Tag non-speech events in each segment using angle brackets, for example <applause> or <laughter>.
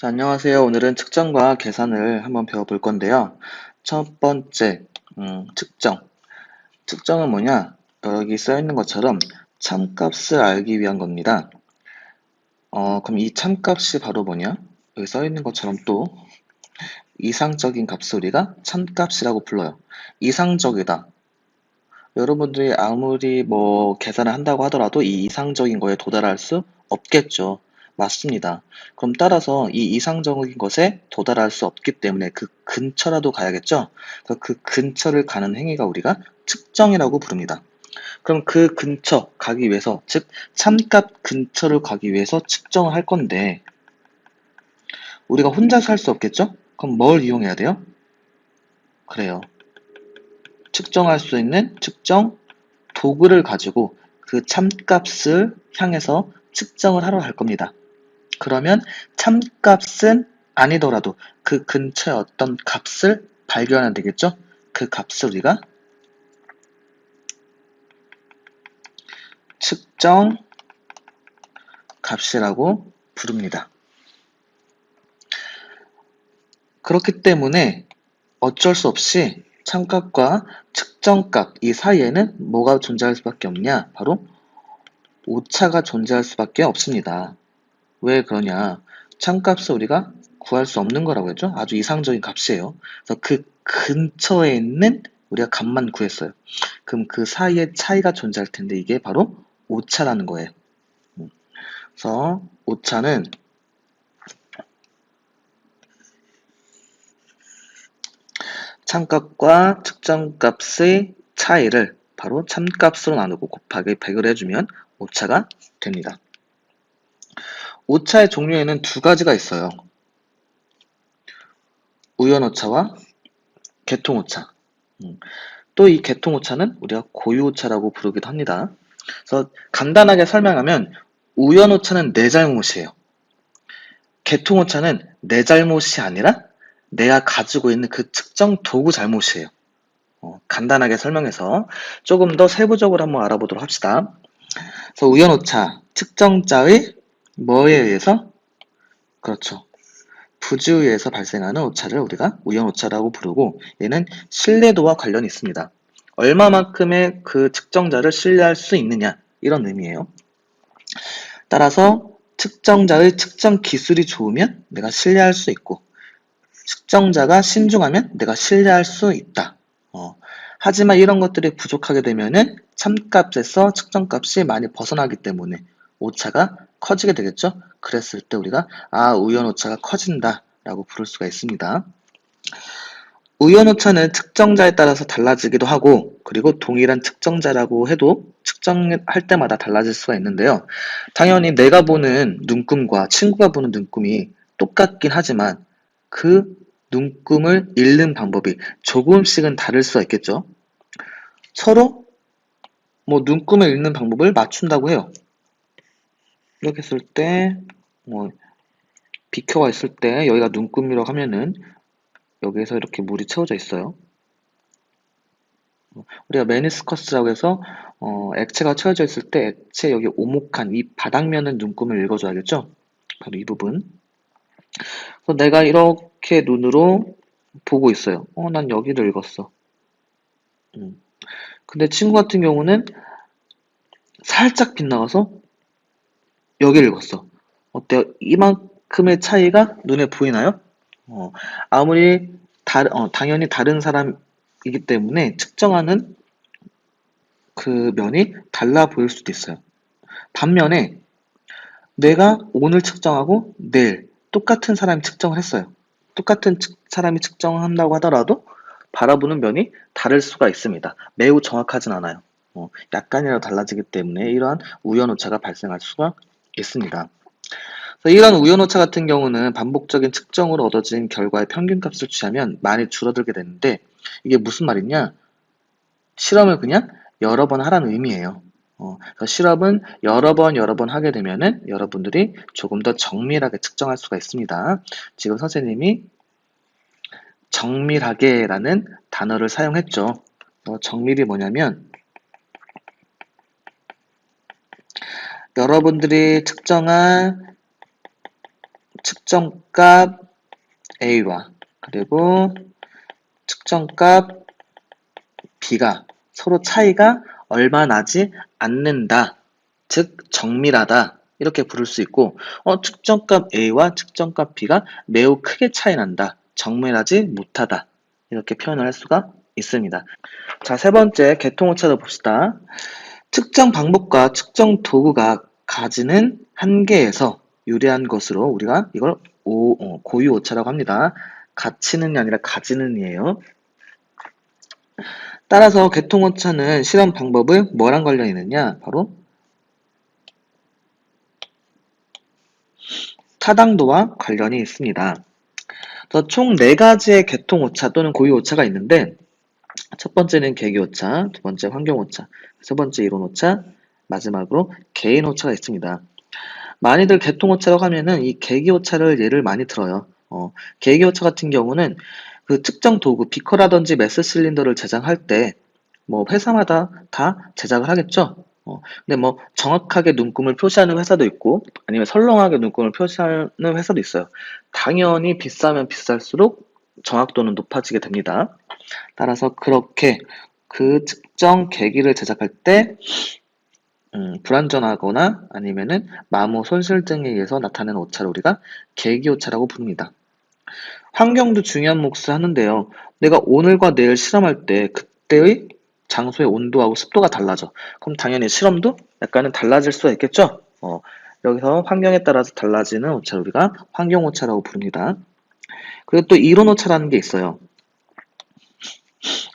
자, 안녕하세요. 오늘은 측정과 계산을 한번 배워볼 건데요. 첫 번째, 음, 측정. 측정은 뭐냐? 여기 써 있는 것처럼 참값을 알기 위한 겁니다. 어, 그럼 이 참값이 바로 뭐냐? 여기 써 있는 것처럼 또 이상적인 값을 우리가 참값이라고 불러요. 이상적이다. 여러분들이 아무리 뭐 계산을 한다고 하더라도 이 이상적인 거에 도달할 수 없겠죠. 맞습니다. 그럼 따라서 이 이상적인 것에 도달할 수 없기 때문에 그 근처라도 가야겠죠? 그 근처를 가는 행위가 우리가 측정이라고 부릅니다. 그럼 그 근처 가기 위해서, 즉, 참값 근처를 가기 위해서 측정을 할 건데, 우리가 혼자서 할 수 없겠죠? 그럼 뭘 이용해야 돼요? 그래요. 측정할 수 있는 측정 도구를 가지고 그 참값을 향해서 측정을 하러 갈 겁니다. 그러면 참값은 아니더라도 그 근처에 어떤 값을 발견해야 되겠죠? 그 값을 우리가 측정 값이라고 부릅니다. 그렇기 때문에 어쩔 수 없이 참값과 측정값 이 사이에는 뭐가 존재할 수밖에 없냐? 바로 오차가 존재할 수밖에 없습니다. 왜 그러냐? 참값을 우리가 구할 수 없는 거라고 했죠? 아주 이상적인 값이에요. 그래서 그 근처에 있는 우리가 값만 구했어요. 그럼 그 사이에 차이가 존재할 텐데 이게 바로 오차라는 거예요. 그래서 오차는 참값과 측정값의 차이를 바로 참값으로 나누고 곱하기 100을 해주면 오차가 됩니다. 오차의 종류에는 두 가지가 있어요. 우연오차와 개통오차. 음. 또이 개통오차는 우리가 고유오차라고 부르기도 합니다. 그래서 간단하게 설명하면 우연오차는 내 잘못이에요. 개통오차는 내 잘못이 아니라 내가 가지고 있는 그 측정 도구 잘못이에요. 어, 간단하게 설명해서 조금 더 세부적으로 한번 알아보도록 합시다. 그래서 우연오차, 측정자의 뭐에 의해서? 그렇죠. 부지에 의해서 발생하는 오차를 우리가 우연오차라고 부르고 얘는 신뢰도와 관련이 있습니다. 얼마만큼의 그 측정자를 신뢰할 수 있느냐 이런 의미예요. 따라서 측정자의 측정 기술이 좋으면 내가 신뢰할 수 있고 측정자가 신중하면 내가 신뢰할 수 있다. 어, 하지만 이런 것들이 부족하게 되면은 참값에서 측정값이 많이 벗어나기 때문에 오차가 커지게 되겠죠? 그랬을 때 우리가 아 우연 오차가 커진다 라고 부를 수가 있습니다. 우연 오차는 측정자에 따라서 달라지기도 하고 그리고 동일한 측정자라고 해도 측정할 때마다 달라질 수가 있는데요. 당연히 내가 보는 눈금과 친구가 보는 눈금이 똑같긴 하지만 그 눈금을 읽는 방법이 조금씩은 다를 수가 있겠죠. 서로 뭐 눈금을 읽는 방법을 맞춘다고 해요. 이렇게 했을 때, 뭐, 비켜가 있을 때, 여기가 눈금이라고 하면은, 여기에서 이렇게 물이 채워져 있어요. 우리가 메니스커스라고 해서, 어, 액체가 채워져 있을 때, 액체 여기 오목한 이 바닥면은 눈금을 읽어줘야겠죠? 바로 이 부분. 그래서 내가 이렇게 눈으로 보고 있어요. 어, 난 여기를 읽었어. 음. 근데 친구 같은 경우는 살짝 빗나가서 여기를 읽었어. 어때요? 이만큼의 차이가 눈에 보이나요? 어, 아무리 다, 어, 당연히 다른 사람이기 때문에 측정하는 그 면이 달라 보일 수도 있어요. 반면에 내가 오늘 측정하고 내일 똑같은 사람이 측정을 했어요. 똑같은 측, 사람이 측정한다고 하더라도 바라보는 면이 다를 수가 있습니다. 매우 정확하진 않아요. 어, 약간이라도 달라지기 때문에 이러한 우연 오차가 발생할 수가 있습니다. 이런 우연오차 같은 경우는 반복적인 측정으로 얻어진 결과의 평균값을 취하면 많이 줄어들게 되는데 이게 무슨 말이냐? 실험을 그냥 여러 번 하라는 의미예요. 어, 실험은 여러 번 여러 번 하게 되면은 여러분들이 조금 더 정밀하게 측정할 수가 있습니다. 지금 선생님이 정밀하게라는 단어를 사용했죠. 어, 정밀이 뭐냐면 여러분들이 측정한 측정값 A와 그리고 측정값 B가 서로 차이가 얼마 나지 않는다. 즉 정밀하다. 이렇게 부를 수 있고 어, 측정값 A와 측정값 B가 매우 크게 차이 난다. 정밀하지 못하다. 이렇게 표현을 할 수가 있습니다. 자, 세 번째 개통 오차도 봅시다. 측정 방법과 측정 도구가 가지는 한계에서 유리한 것으로 우리가 이걸 오, 어, 고유 오차라고 합니다. 가치는이 아니라 가지는이에요. 따라서 개통 오차는 실험 방법을 뭐랑 관련이 있느냐? 바로 타당도와 관련이 있습니다. 총 4가지의 개통 오차 또는 고유 오차가 있는데 첫 번째는 계기 오차, 두 번째 환경 오차, 세 번째 이론 오차, 마지막으로 개인오차가 있습니다. 많이들 개통오차라고 하면은 이 계기오차를 예를 많이 들어요. 어, 계기오차 같은 경우는 그 특정 도구, 비커라든지 메스 실린더를 제작할 때 뭐 회사마다 다 제작을 하겠죠. 어, 근데 뭐 정확하게 눈금을 표시하는 회사도 있고 아니면 설렁하게 눈금을 표시하는 회사도 있어요. 당연히 비싸면 비쌀수록 정확도는 높아지게 됩니다. 따라서 그렇게 그 특정 계기를 제작할 때 음, 불완전하거나 아니면은 마모 손실 등에 의해서 나타나는 오차를 우리가 계기 오차라고 부릅니다. 환경도 중요한 몫을 하는데요. 내가 오늘과 내일 실험할 때 그때의 장소의 온도하고 습도가 달라져. 그럼 당연히 실험도 약간은 달라질 수가 있겠죠? 어, 여기서 환경에 따라서 달라지는 오차를 우리가 환경 오차라고 부릅니다. 그리고 또 이론 오차라는 게 있어요.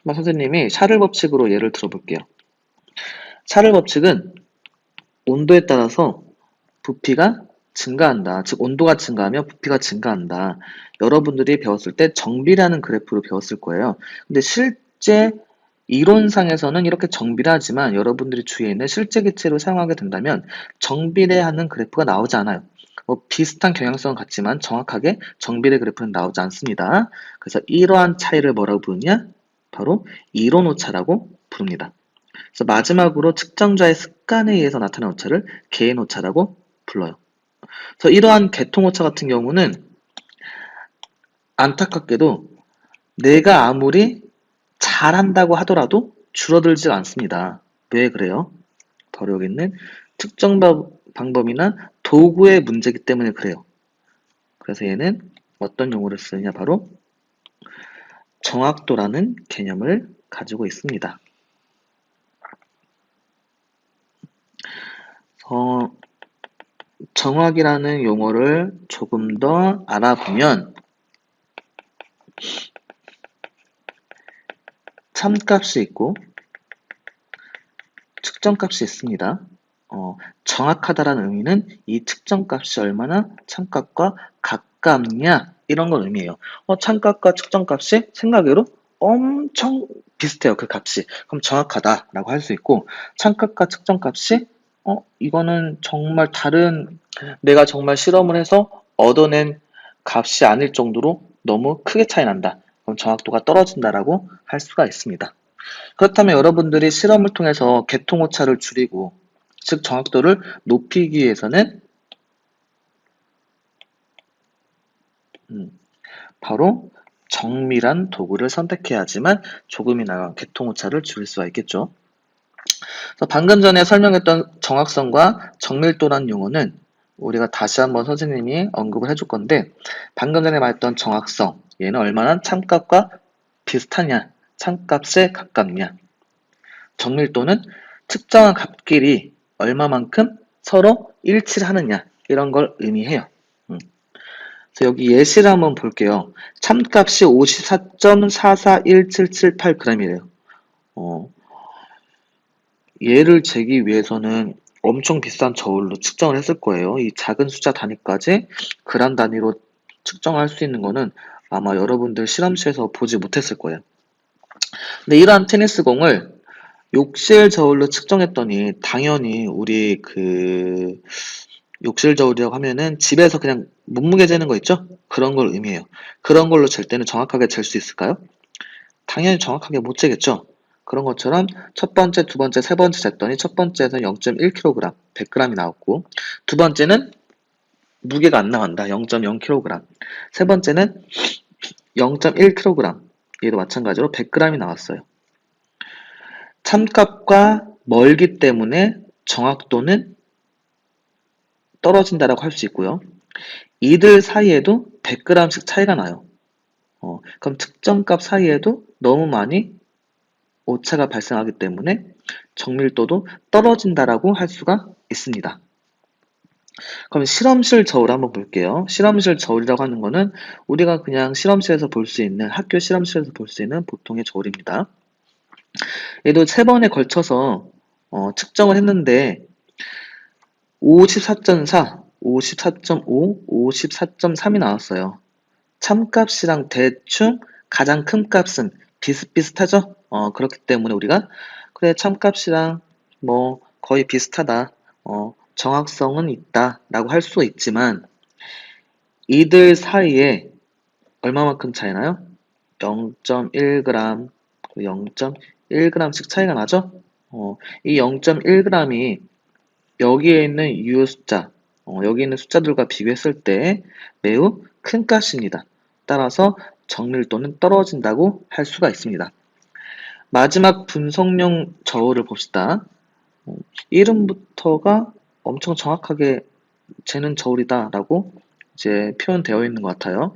선생님이 샤를 법칙으로 예를 들어볼게요. 샤를 법칙은 온도에 따라서 부피가 증가한다. 즉 온도가 증가하면 부피가 증가한다. 여러분들이 배웠을 때 정비라는 그래프를 배웠을 거예요. 근데 실제 이론상에서는 이렇게 정비례하지만 여러분들이 주위에 있는 실제 기체를 사용하게 된다면 정비례 하는 그래프가 나오지 않아요. 뭐 비슷한 경향성은 같지만 정확하게 정비례 그래프는 나오지 않습니다. 그래서 이러한 차이를 뭐라고 부르냐? 바로 이론 오차라고 부릅니다. 그래서 마지막으로 측정자의 습관에 의해서 나타나는 오차를 개인 오차라고 불러요. 그래서 이러한 개통 오차 같은 경우는 안타깝게도 내가 아무리 잘한다고 하더라도 줄어들지 않습니다. 왜 그래요? 바로 여기 있는 특정 방법이나 도구의 문제이기 때문에 그래요. 그래서 얘는 어떤 용어를 쓰느냐 바로 정확도라는 개념을 가지고 있습니다. 어, 정확이라는 용어를 조금 더 알아보면 참값이 있고 측정값이 있습니다. 어, 정확하다라는 의미는 이 측정값이 얼마나 참값과 가깝냐 이런 걸 의미해요. 어, 참값과 측정값이 생각외로 엄청 비슷해요. 그 값이. 그럼 정확하다라고 할 수 있고 참값과 측정값이 어, 이거는 정말 다른 내가 정말 실험을 해서 얻어낸 값이 아닐 정도로 너무 크게 차이 난다. 그럼 정확도가 떨어진다라고 할 수가 있습니다. 그렇다면 여러분들이 실험을 통해서 개통 오차를 줄이고 즉 정확도를 높이기 위해서는 음, 바로 정밀한 도구를 선택해야지만 조금이나마 개통 오차를 줄일 수가 있겠죠. 방금 전에 설명했던 정확성과 정밀도란 용어는 우리가 다시 한번 선생님이 언급을 해줄 건데 방금 전에 말했던 정확성 얘는 얼마나 참값과 비슷하냐 참값에 가깝냐 정밀도는 특정한 값끼리 얼마만큼 서로 일치를 하느냐 이런 걸 의미해요. 음. 그래서 여기 예시를 한번 볼게요. 참값이 54.441778g이래요. 어, 얘를 재기 위해서는 엄청 비싼 저울로 측정을 했을 거예요. 이 작은 숫자 단위까지 그람 단위로 측정할 수 있는 거는 아마 여러분들 실험실에서 보지 못했을 거예요. 근데 이러한 테니스 공을 욕실 저울로 측정했더니 당연히 우리 그 욕실 저울이라고 하면은 집에서 그냥 몸무게 재는 거 있죠? 그런 걸 의미해요. 그런 걸로 잴 때는 정확하게 잴 수 있을까요? 당연히 정확하게 못 재겠죠? 그런 것처럼 첫 번째, 두 번째, 세 번째 쟀더니 첫 번째에서 0.1kg, 100g이 나왔고 두 번째는 무게가 안 나간다. 0.0kg. 세 번째는 0.1kg. 얘도 마찬가지로 100g이 나왔어요. 참값과 멀기 때문에 정확도는 떨어진다라고 할 수 있고요. 이들 사이에도 100g씩 차이가 나요. 어, 그럼 특정값 사이에도 너무 많이 오차가 발생하기 때문에 정밀도도 떨어진다라고 할 수가 있습니다. 그럼 실험실 저울 한번 볼게요. 실험실 저울이라고 하는 거는 우리가 그냥 실험실에서 볼 수 있는 학교 실험실에서 볼 수 있는 보통의 저울입니다. 얘도 세 번에 걸쳐서 어, 측정을 했는데 54.4, 54.5, 54.3이 나왔어요. 참값이랑 대충 가장 큰 값은 비슷비슷하죠? 어, 그렇기 때문에 우리가 그래 참값이랑 뭐 거의 비슷하다. 어, 정확성은 있다 라고 할 수 있지만 이들 사이에 얼마만큼 차이나요? 0.1g, 0.1g씩 차이가 나죠? 어, 이 0.1g이 여기에 있는 유효 숫자, 어, 여기 있는 숫자들과 비교했을 때 매우 큰 값입니다. 따라서 정밀도는 떨어진다고 할 수가 있습니다. 마지막 분석용 저울을 봅시다. 어, 이름부터가 엄청 정확하게 재는 저울이다 라고 이제 표현되어 있는 것 같아요.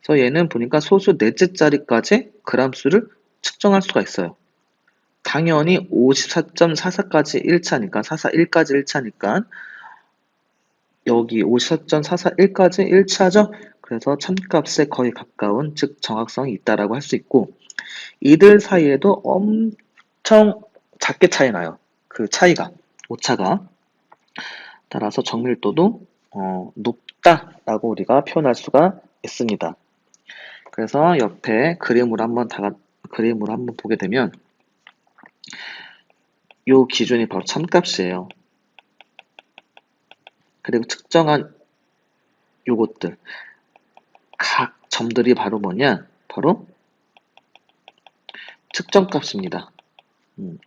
그래서 얘는 보니까 소수 넷째 자리까지 그람수를 측정할 수가 있어요. 당연히 54.44까지 1차니까 441까지 1차니까 여기 54.441까지 1차죠. 그래서 참값에 거의 가까운 즉 정확성이 있다라고 할 수 있고 이들 사이에도 엄청 작게 차이 나요. 그 차이가 오차가 따라서 정밀도도 어, 높다라고 우리가 표현할 수가 있습니다. 그래서 옆에 그림으로 한번 다가 그림으로 한번 보게 되면 요 기준이 바로 참값이에요. 그리고 측정한 요것들 각 점들이 바로 뭐냐? 바로 측정값입니다. 음.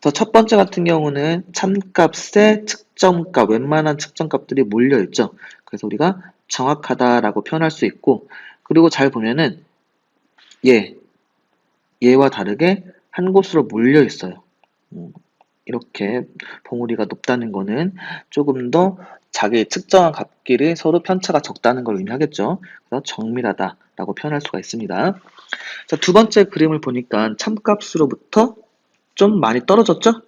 그래서 첫 번째 같은 경우는 참값에 측정값, 웬만한 측정값들이 몰려있죠. 그래서 우리가 정확하다라고 표현할 수 있고, 그리고 잘 보면은 얘, 얘와 다르게 한 곳으로 몰려 있어요. 음, 이렇게 봉우리가 높다는 거는 조금 더 자기 측정한 값끼리 서로 편차가 적다는 걸 의미하겠죠. 그래서 정밀하다라고 표현할 수가 있습니다. 자, 두 번째 그림을 보니까 참값으로부터 좀 많이 떨어졌죠?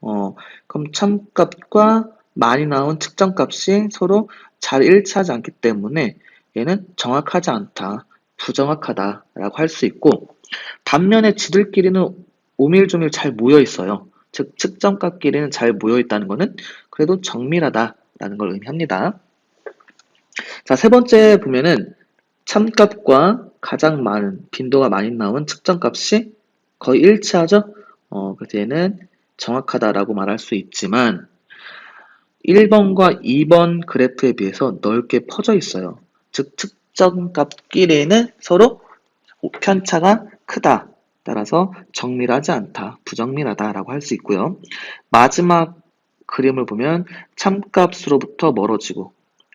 어, 그럼 참값과 많이 나온 측정값이 서로 잘 일치하지 않기 때문에 얘는 정확하지 않다, 부정확하다라고 할 수 있고 반면에 지들끼리는 오밀조밀 잘 모여 있어요. 즉 측정값끼리는 잘 모여 있다는 것은 그래도 정밀하다 라는 걸 의미합니다. 자, 세 번째 보면은 참값과 가장 많은 빈도가 많이 나온 측정값이 거의 일치하죠? 어, 그래서 얘는 정확하다라고 말할 수 있지만 1번과 2번 그래프에 비해서 넓게 퍼져 있어요. 즉 측정값끼리는 서로 편차가 크다. 따라서 정밀하지 않다, 부정밀하다라고 할 수 있고요. 마지막 그림을 보면 참값으로부터 멀어지고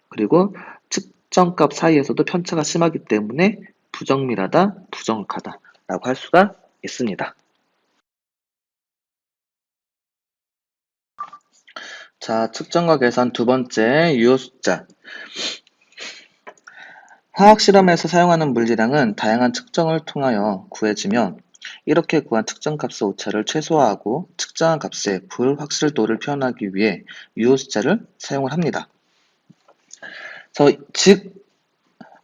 그리고 측정값 사이에서도 편차가 심하기 때문에 부정밀하다, 부정확하다 라고 할 수가 있습니다. 자, 측정과 계산 두 번째 유효 숫자. 화학 실험에서 사용하는 물질량은 다양한 측정을 통하여 구해지며 이렇게 구한 측정 값의 오차를 최소화하고 측정한 값의 불확실도를 표현하기 위해 유효 숫자를 사용을 합니다. 그래서 즉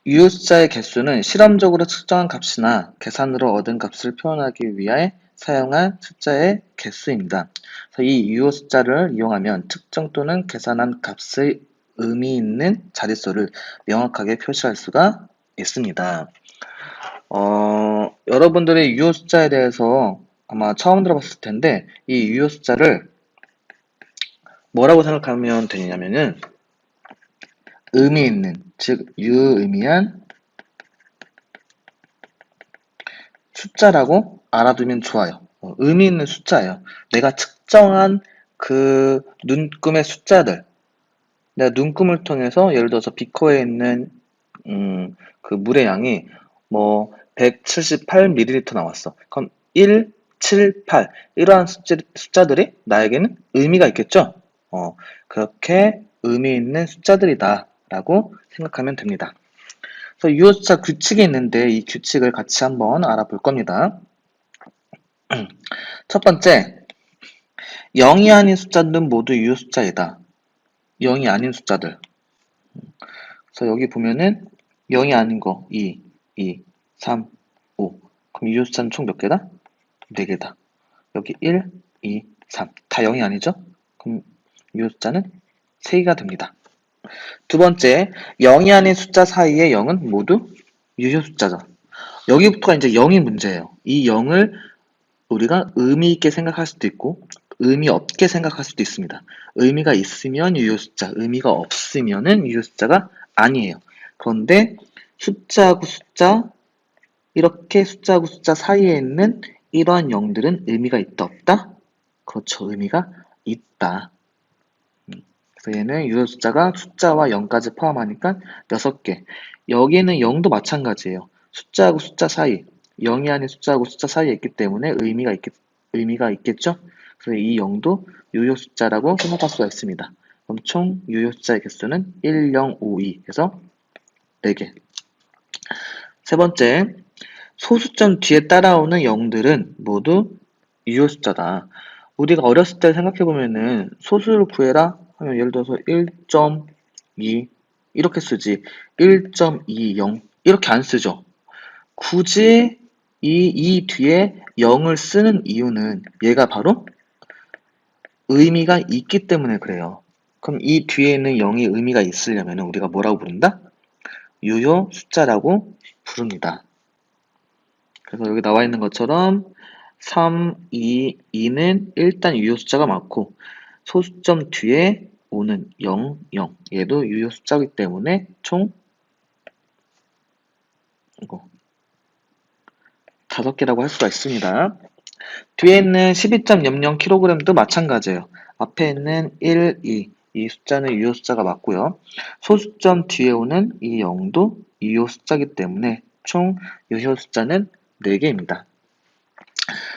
유효 숫자의 개수는 실험적으로 측정한 값이나 계산으로 얻은 값을 표현하기 위해 사용한 숫자의 개수입니다. 이 유효 숫자를 이용하면 특정 또는 계산한 값의 의미 있는 자릿수를 명확하게 표시할 수가 있습니다. 어, 여러분들의 유효 숫자에 대해서 아마 처음 들어봤을 텐데 이 유효 숫자를 뭐라고 생각하면 되냐면은 의미 있는 즉 유의미한 숫자라고 알아두면 좋아요. 어, 의미 있는 숫자예요. 내가 측정한 그 눈금의 숫자들 내가 눈금을 통해서 예를 들어서 비커에 있는 음, 그 물의 양이 뭐 178ml 나왔어. 그럼 1, 7, 8 이러한 숫자, 숫자 들이 나에게는 의미가 있겠죠? 어, 그렇게 의미 있는 숫자들이다 라고 생각하면 됩니다. 그래서 유효숫자 규칙이 있는데 이 규칙을 같이 한번 알아볼 겁니다. <clears throat> 첫 번째, 0이 아닌 숫자들은 모두 유효 숫자이다. 0이 아닌 숫자들. 그래서 여기 보면은 0이 아닌 거 2, 2, 3, 5. 그럼 유효숫자는 총 몇 개다? 4개다. 여기 1, 2, 3. 다 0이 아니죠? 그럼 유효숫자는 3개가 됩니다. 두 번째, 0이 아닌 숫자 사이의 0은 모두 유효 숫자죠. 여기부터가 이제 0이 문제예요. 이 0을 우리가 의미 있게 생각할 수도 있고 의미 없게 생각할 수도 있습니다. 의미가 있으면 유효 숫자, 의미가 없으면은 유효 숫자가 아니에요. 그런데 숫자하고 숫자, 이렇게 숫자하고 숫자 사이에 있는 이러한 0들은 의미가 있다 없다? 그렇죠. 의미가 있다. 음, 그래서 얘는 유효 숫자가 숫자와 0까지 포함하니까 6개. 여기에는 0도 마찬가지예요. 숫자하고 숫자 사이, 0이 아닌 숫자하고 숫자 사이에 있기 때문에 의미가 있겠, 의미가 있겠죠? 그래서 이 0도 유효 숫자라고 생각할 수가 있습니다. 그럼 총 유효 숫자의 개수는 1, 0, 5, 2 해서 4개. 세 번째, 소수점 뒤에 따라오는 0들은 모두 유효 숫자다. 우리가 어렸을 때 생각해보면은 소수를 구해라 하면 예를 들어서 1.2 이렇게 쓰지 1.20 이렇게 안 쓰죠. 굳이 이, 이 뒤에 0을 쓰는 이유는 얘가 바로 의미가 있기 때문에 그래요. 그럼 이 뒤에 있는 0이 의미가 있으려면 우리가 뭐라고 부른다? 유효 숫자라고 부릅니다. 그래서 여기 나와 있는 것처럼 3, 2, 2는 일단 유효 숫자가 많고 소수점 뒤에 5는 0, 0 얘도 유효 숫자이기 때문에 총 이거 다섯 개라고 할 수가 있습니다. 뒤에 있는 12.00kg도 마찬가지예요. 앞에 있는 1, 2, 이 숫자는 유효 숫자가 맞고요. 소수점 뒤에 오는 이 0도 유효 숫자이기 때문에 총 유효 숫자는 4개입니다.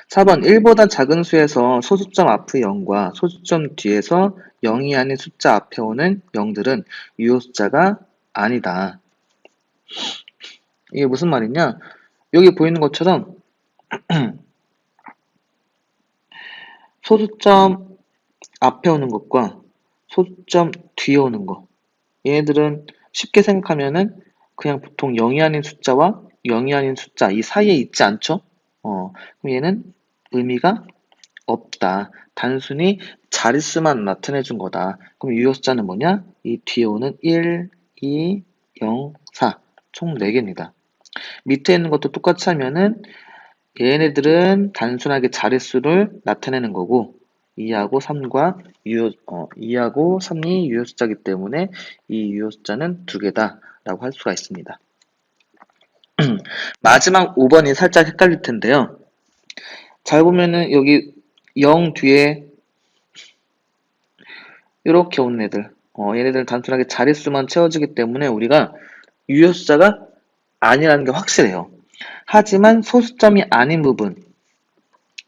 4번 1보다 작은 수에서 소수점 앞의 0과 소수점 뒤에서 0이 아닌 숫자 앞에 오는 0들은 유효 숫자가 아니다. 이게 무슨 말이냐? 여기 보이는 것처럼 <clears throat> 소수점 앞에 오는 것과 소수점 뒤에 오는 것 얘네들은 쉽게 생각하면은 그냥 보통 0이 아닌 숫자와 0이 아닌 숫자 이 사이에 있지 않죠? 어, 그럼 얘는 의미가 없다. 단순히 자릿수만 나타내 준 거다. 그럼 유효 숫자는 뭐냐? 이 뒤에 오는 1, 2, 0, 4. 총 4개입니다. 밑에 있는 것도 똑같이 하면은 얘네들은 단순하게 자릿수를 나타내는 거고 2하고 3과 유효, 어, 2하고 3이 유효 숫자이기 때문에 이 유효 숫자는 두 개다 라고 할 수가 있습니다. <clears throat> 마지막 5번이 살짝 헷갈릴 텐데요. 잘 보면은 여기 0 뒤에 이렇게 온 애들 어, 얘네들은 단순하게 자릿수만 채워지기 때문에 우리가 유효 숫자가 아니라는 게 확실해요. 하지만 소수점이 아닌 부분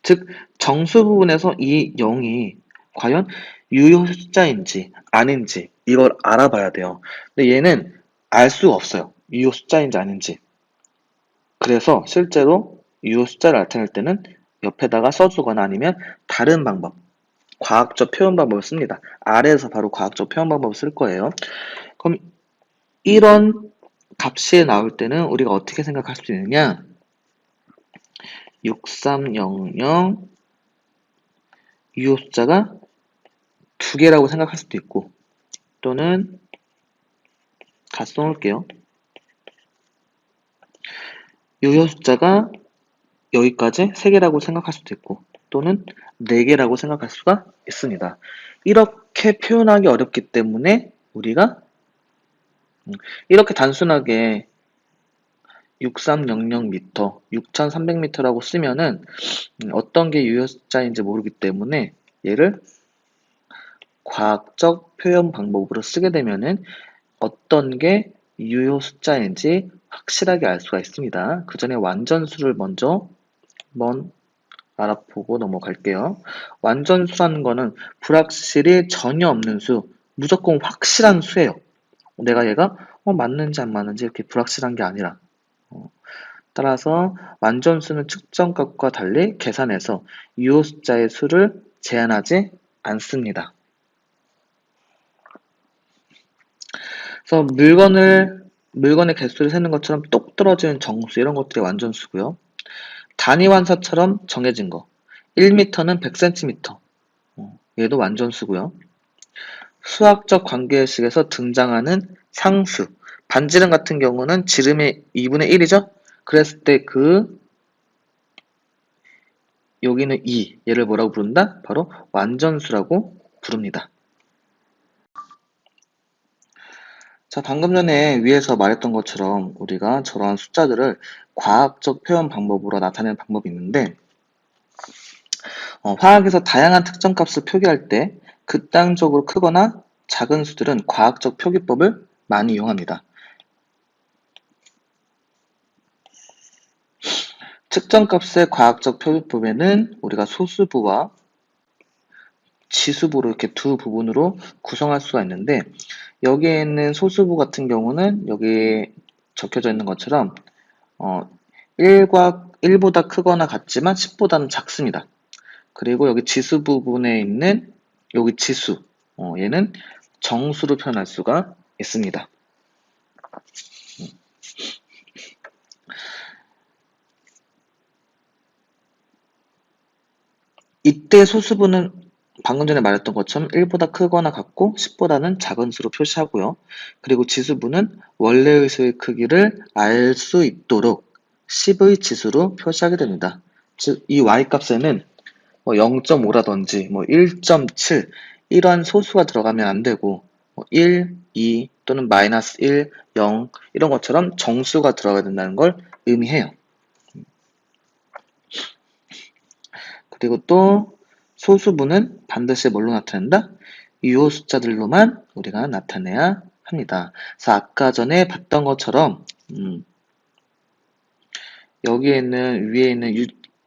즉 정수 부분에서 이 0이 과연 유효 숫자인지 아닌지 이걸 알아봐야 돼요. 근데 얘는 알 수가 없어요. 유효 숫자인지 아닌지. 그래서 실제로 유효 숫자를 나타낼 때는 옆에다가 써주거나 아니면 다른 방법, 과학적 표현 방법을 씁니다. 아래에서 바로 과학적 표현 방법을 쓸 거예요. 그럼 이런 값이 나올 때는 우리가 어떻게 생각할 수 있느냐? 6300 유효 숫자가 두 개라고 생각할 수도 있고 또는 다 써놓을게요. 유효 숫자가 여기까지 3개라고 생각할 수도 있고 또는 4개라고 생각할 수가 있습니다. 이렇게 표현하기 어렵기 때문에 우리가 음, 이렇게 단순하게 6300m, 6300m라고 쓰면은 음, 어떤 게 유효 숫자인지 모르기 때문에 얘를 과학적 표현 방법으로 쓰게 되면은 어떤 게 유효 숫자인지 확실하게 알 수가 있습니다. 그 전에 완전수를 먼저 한번 알아보고 넘어갈게요. 완전수라는 거는 불확실이 전혀 없는 수, 무조건 확실한 수예요. 내가 얘가 어, 맞는지 안 맞는지 이렇게 불확실한 게 아니라 어, 따라서 완전수는 측정값과 달리 계산해서 유효 숫자의 수를 제한하지 않습니다. 그래서 물건을 물건의 개수를 세는 것처럼 똑 떨어지는 정수 이런 것들이 완전수고요. 단위 완사처럼 정해진 거 1m는 100cm 어, 얘도 완전수고요. 수학적 관계식에서 등장하는 상수 반지름 같은 경우는 지름의 2분의 1이죠. 그랬을 때 그 여기는 2 얘를 뭐라고 부른다? 바로 완전수라고 부릅니다. 자, 방금 전에 위에서 말했던 것처럼 우리가 저러한 숫자들을 과학적 표현 방법으로 나타내는 방법이 있는데, 어, 화학에서 다양한 특정 값을 표기할 때 극단적으로 크거나 작은 수들은 과학적 표기법을 많이 이용합니다. 측정 값의 과학적 표기법에는 우리가 소수부와 지수부로 이렇게 두 부분으로 구성할 수가 있는데 여기에 있는 소수부 같은 경우는 여기 적혀져 있는 것처럼 어, 1과 1보다 크거나 같지만 10보다는 작습니다. 그리고 여기 지수 부분에 있는 여기 지수 어, 얘는 정수로 표현할 수가 있습니다. 이때 소수부는 방금 전에 말했던 것처럼 1보다 크거나 같고 10보다는 작은 수로 표시하고요. 그리고 지수부는 원래의 수의 크기를 알 수 있도록 10의 지수로 표시하게 됩니다. 즉, 이 y값에는 뭐 0.5라든지 뭐 1.7 이러한 소수가 들어가면 안 되고 뭐 1, 2 또는 마이너스 1, 0 이런 것처럼 정수가 들어가야 된다는 걸 의미해요. 그리고 또 소수부는 반드시 뭘로 나타낸다? 유효 숫자들로만 우리가 나타내야 합니다. 그래서 아까 전에 봤던 것처럼 음, 여기에 있는 위에 있는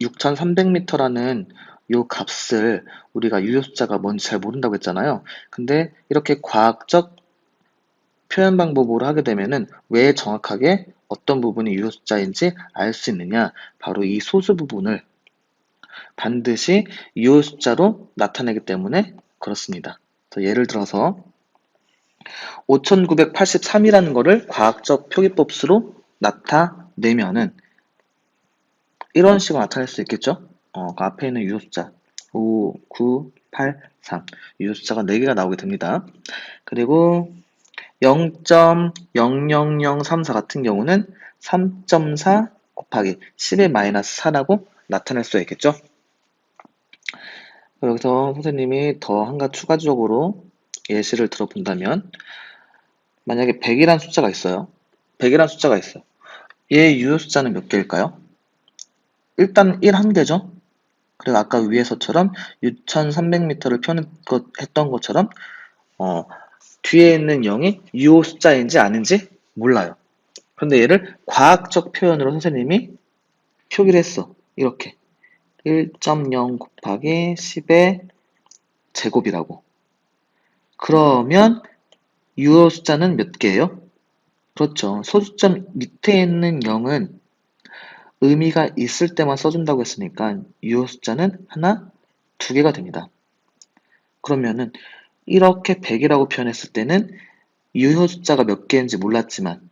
6300m라는 요 값을 우리가 유효 숫자가 뭔지 잘 모른다고 했잖아요. 근데 이렇게 과학적 표현 방법으로 하게 되면은 왜 정확하게 어떤 부분이 유효 숫자인지 알 수 있느냐? 바로 이 소수 부분을 반드시 유효 숫자로 나타내기 때문에 그렇습니다. 예를 들어서 5983이라는 것을 과학적 표기법수로 나타내면은 이런 식으로 나타낼 수 있겠죠? 어, 그 앞에 있는 유효 숫자 5, 9, 8, 3 유효 숫자가 4개가 나오게 됩니다. 그리고 0.00034 같은 경우는 3.4 곱하기 10의 마이너스 4라고 나타낼 수 있겠죠? 여기서 선생님이 더 한 가지 추가적으로 예시를 들어본다면 만약에 100이란 숫자가 있어요. 100이란 숫자가 있어. 얘 유효 숫자는 몇 개일까요? 일단 1 한 개죠. 그리고 아까 위에서처럼 6300m를 표현했던 것처럼 어, 뒤에 있는 0이 유효 숫자인지 아닌지 몰라요. 그런데 얘를 과학적 표현으로 선생님이 표기를 했어. 이렇게 1.0 곱하기 10의 제곱이라고. 그러면 유효 숫자는 몇 개예요? 그렇죠. 소수점 밑에 있는 0은 의미가 있을 때만 써준다고 했으니까 유효 숫자는 하나, 두 개가 됩니다. 그러면은 이렇게 100이라고 표현했을 때는 유효 숫자가 몇 개인지 몰랐지만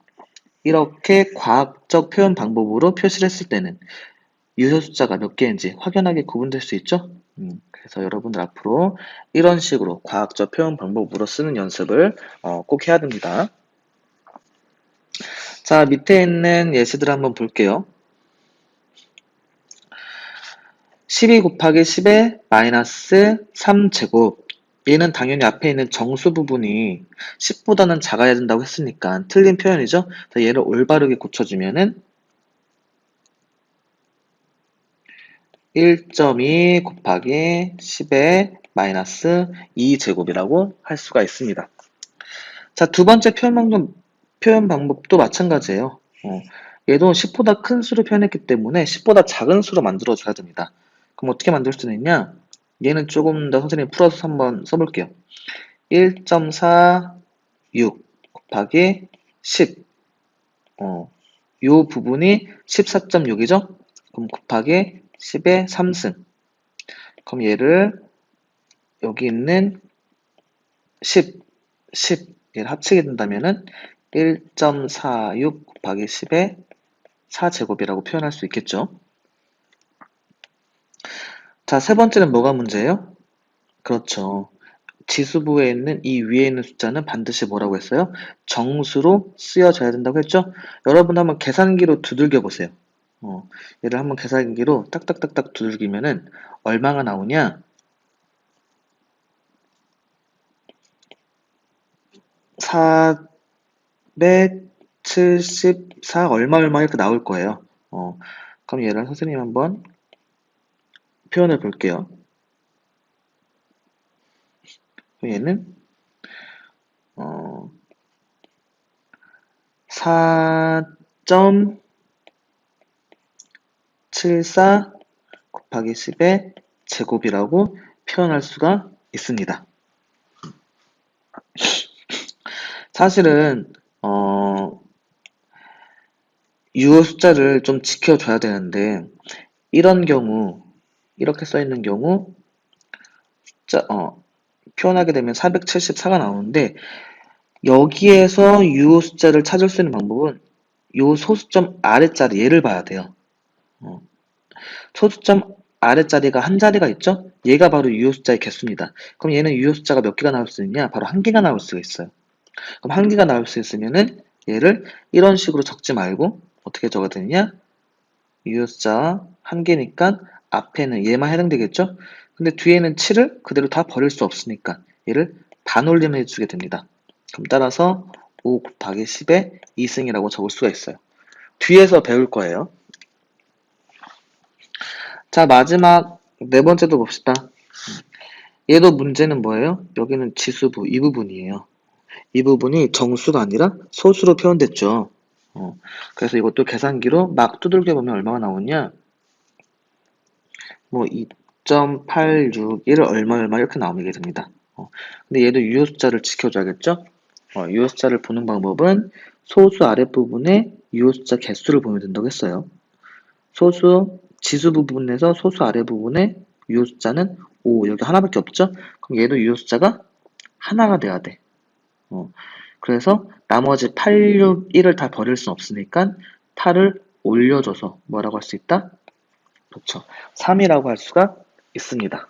이렇게 과학적 표현 방법으로 표시를 했을 때는 유효 숫자가 몇 개인지 확연하게 구분될 수 있죠? 음, 그래서 여러분들 앞으로 이런 식으로 과학적 표현 방법으로 쓰는 연습을 어, 꼭 해야 됩니다. 자, 밑에 있는 예시들 한번 볼게요. 12 곱하기 10의 마이너스 3제곱 얘는 당연히 앞에 있는 정수 부분이 10보다는 작아야 된다고 했으니까 틀린 표현이죠. 얘를 올바르게 고쳐주면은 1.2 곱하기 10의 마이너스 2제곱이라고 할 수가 있습니다. 자, 두 번째 표현 방법, 표현 방법도 마찬가지예요. 어, 얘도 10보다 큰 수로 표현했기 때문에 10보다 작은 수로 만들어줘야 됩니다. 그럼 어떻게 만들 수 있냐? 얘는 조금 더 선생님이 풀어서 한번 써볼게요. 1.46 곱하기 10. 어, 요 부분이 14.6이죠? 그럼 곱하기 10의 3승. 그럼 얘를 여기 있는 10, 10, 얘를 합치게 된다면은 1.46 곱하기 10의 4제곱이라고 표현할 수 있겠죠? 자, 세 번째는 뭐가 문제예요? 그렇죠. 지수부에 있는 이 위에 있는 숫자는 반드시 뭐라고 했어요? 정수로 쓰여져야 된다고 했죠? 여러분 한번 계산기로 두들겨 보세요. 어, 얘를 한번 계산기로 딱딱딱딱 두들기면은 얼마가 나오냐? 474 얼마 얼마 이렇게 나올 거예요. 어, 그럼 얘를 선생님 한번 표현해 볼게요. 얘는 어, 4.74 곱하기 10의 제곱이라고 표현할 수가 있습니다. 사실은 어, 유효 숫자를 좀 지켜줘야 되는데 이런 경우 이렇게 써 있는 경우 숫자 어, 표현하게 되면 474가 나오는데 여기에서 유효 숫자를 찾을 수 있는 방법은 요 소수점 아래자리 얘를 봐야 돼요. 어, 소수점 아래자리가 한 자리가 있죠? 얘가 바로 유효 숫자의 개수입니다. 그럼 얘는 유효 숫자가 몇 개가 나올 수 있냐? 바로 한 개가 나올 수가 있어요. 그럼 한 개가 나올 수 있으면은 얘를 이런 식으로 적지 말고 어떻게 적어야 되느냐? 유효 숫자 한 개니까 앞에는 얘만 해당되겠죠? 근데 뒤에는 7을 그대로 다 버릴 수 없으니까 얘를 반올림을 해주게 됩니다. 그럼 따라서 5 곱하기 10의 2승이라고 적을 수가 있어요. 뒤에서 배울 거예요. 자, 마지막 네 번째도 봅시다. 얘도 문제는 뭐예요? 여기는 지수부 이 부분이에요. 이 부분이 정수가 아니라 소수로 표현됐죠. 어, 그래서 이것도 계산기로 막 두들겨 보면 얼마가 나오냐? 뭐 2.861 얼마 얼마 이렇게 나오게 됩니다. 어, 근데 얘도 유효 숫자를 지켜줘야겠죠? 어, 유효 숫자를 보는 방법은 소수 아랫부분에 유효 숫자 개수를 보면 된다고 했어요. 소수 지수 부분에서 소수 아래 부분에 유효 숫자는 5 여기 하나밖에 없죠? 그럼 얘도 유효 숫자가 하나가 돼야 돼. 어, 그래서 나머지 8, 6, 1을 다 버릴 수 없으니까 8을 올려줘서 뭐라고 할 수 있다? 그렇죠. 3이라고 할 수가 있습니다.